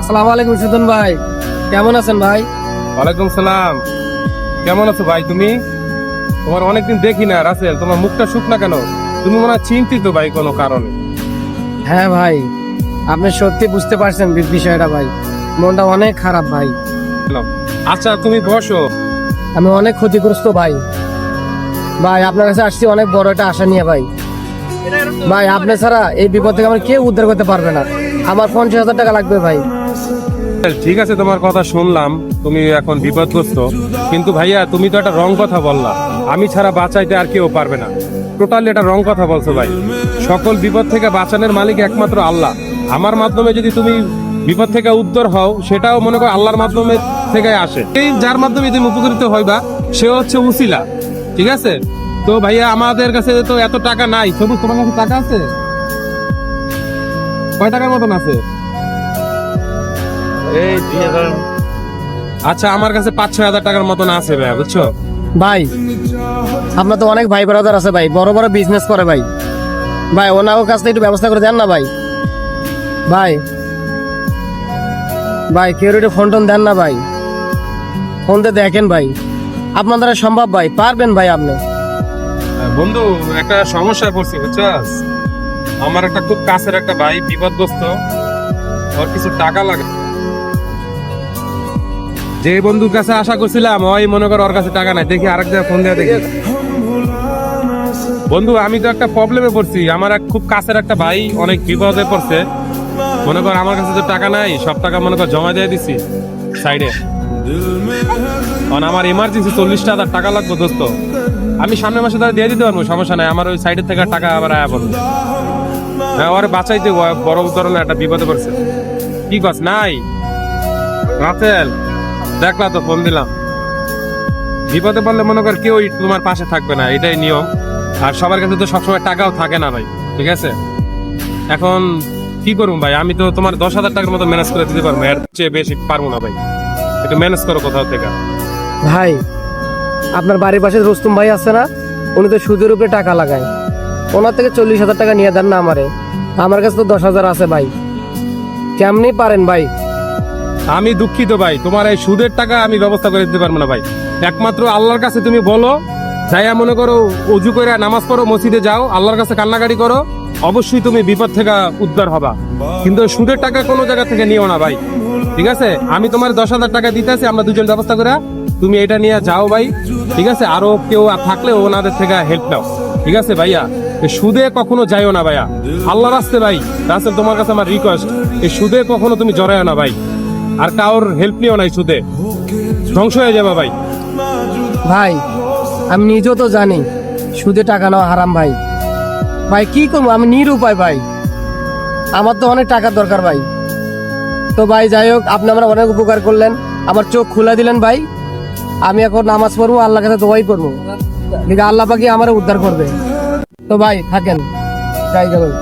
আসসালামু আলাইকুম সুদন ভাই। কেমন আছেন ভাই? ওয়ালাইকুম সালাম। কেমন আছো ভাই তুমি? তোমার অনেকদিন দেখি না রাসেল তোমার মুখটা শুক না কেন? তুমি মনে হয় চিন্তিত ভাই কোনো কারণে। হ্যাঁ ভাই আপনি সত্যি বুঝতে পারছেন বিষয়টা ভাই। মনটা অনেক খারাপ ভাই। আচ্ছা তুমি বসো। আমি অনেক ক্ষতিগ্রস্ত ভাই। ভাই আপনার কাছে আসছি অনেক বড় একটা আশা নিয়ে ভাই। ভাই আপনি ছাড়া এই বিপদ থেকে আমার কেউ উদ্ধার করতে পারবে না। আমার পঞ্চাশ হাজার টাকা লাগবে ভাই। ঠিক আছে, তোমার কথা শুনলাম, তুমি এখন বিপদগ্রস্ত। কিন্তু ভাইয়া, তুমি তো একটা রং কথা বললা। আমি ছাড়া বাঁচাইতে আর কেউ পারবে না। টোটালি এটা রং কথা বলছো ভাই। সকল বিপদ থেকে বাঁচানোর মালিক একমাত্র আল্লাহ। আমার মাধ্যমে যদি তুমি বিপদ থেকে উদ্ধার হও, সেটাও মনে করো আল্লাহর মাধ্যমে থেকে আসে। এই যার মাধ্যমে তুমি উপকৃত হইবা, সে হচ্ছে উসিলা। ঠিক আছে? তো ভাইয়া, আমাদের কাছে তো এত টাকা নাই। সবুজ, তোমার কাছে টাকা আছে? কয় টাকার মতন আছে? এই দুই হাজার আচ্ছা আমার কাছে পাঁচ ছয় হাজার টাকার মতন আছে ভাই বুঝছ? ভাই আপনার তো অনেক ভাই ব্রাদার আছে ভাই বড় বড় বিজনেস করে ভাই। ভাই ওনার কাছ থেকে একটু ব্যবস্থা করে দেন না ভাই? ভাই ভাই কেউ একটু ফোন টোন দেন না ভাই। ফোন দিয়ে দেখেন ভাই। আপনার দ্বারা সম্ভব ভাই পারবেন ভাই আপনি। বন্ধু একটা সমস্যায় পড়ছি বুঝছস আমার একটা খুব কাছের একটা ভাই বিপদগ্রস্ত। ওর কিছু টাকা লাগে। যে বন্ধুর কাছে আশা করছিলাম, ওই মনে কর ওর কাছে টাকা নাই, দেখি আরেক জায়গায় ফোন দেওয়া দেখি। বন্ধু, আমি তো একটা প্রবলেমে পড়ছি। আমার এক খুব কাছের একটা ভাই অনেক বিপদে পড়ছে। মনে কর আমার কাছে তো টাকা নাই, সব টাকা মনে কর জমা দিয়ে দিছি সাইডে কারণ আমার ইমার্জেন্সি চল্লিশটা হাজার টাকা লাগবে, দোস্ত। আমি সামনের মাসে তারা দিয়ে দিতে পারব, সমস্যা নাই। আমার ওই সাইডের থেকে টাকা আবার আয়া পড়বে হ্যাঁ ওর বাঁচাইতে বড় ধরনের একটা বিপদে পড়ছে। কি কস নাই। রাতেল দেখলা তো ফোন দিলাম। বিপদে পড়লে মনে কর কেউ তোমার পাশে থাকবে না, এটাই নিয়ম। আর সবার কাছে তো সবসময় টাকাও থাকে না ভাই, ঠিক আছে? এখন কি করব ভাই? আমি তো তোমার দশ হাজার টাকার মতো ম্যানেজ করে দিতে পারব, এর চেয়ে বেশি পারব না ভাই। একটু ম্যানেজ করো কোথাও থেকে। ভাই, আপনার বাড়ির পাশে রুস্তুম ভাই আছে না, উনি তো সুদের উপরে টাকা লাগায়। ওনার থেকে চল্লিশ হাজার টাকা নিয়ে দেন না আমারে। আমার কাছে তো দশ হাজার আছে ভাই। কেমনি পারেন ভাই? আমি দুঃখিত ভাই, তোমার এই সুদের টাকা আমি ব্যবস্থা করে দিতে পারব না ভাই। একমাত্র আল্লাহর কাছে তুমি বলো, যাইয়া মনে করো অজু করে নামাজ পড়ো, মসজিদে যাও, আল্লাহর কাছে কান্নাকাটি করো, অবশ্যই তুমি বিপদ থেকে উদ্ধার হবা। কিন্তু সুদের টাকা কোনো জায়গা থেকে নিও না ভাই। ঠিক আছে? আমি তোমার দশ হাজার টাকা দিতেছি আমরা দুজন ব্যবস্থা করে তুমি এটা নিয়ে যাও ভাই। ঠিক আছে? আরও কেউ থাকলে ওনাদের থেকে হেল্প নাও। ঠিক আছে ভাইয়া? সুদে কখনো যাইও না ভাইয়া। আল্লাহর আসতে ভাই, রাসেল তোমার কাছে আমার রিকোয়েস্ট এই সুদে কখনো তুমি জড়াইও না ভাই। আর কারোর হেল্প নিও নাই সুদে। ধ্বংস হয়ে যাবে ভাই। ভাই, আমি নিজেও তো জানি, সুদে টাকা নেওয়া হারাম ভাই। ভাই, কি করব? আমি নিরুপায় ভাই। আমার তো অনেক টাকার দরকার ভাই। তো ভাই, যাই হোক, আপনি আমার অনেক উপকার করলেন। আমার চোখ খুলে দিলেন ভাই। আমি এখন নামাজ পড়ব আল্লাহ কাছে দোয়াই করব। আল্লাহ পাকি আমার উদ্ধার করবে। তো ভাই, থাকেন। যাই যাবেন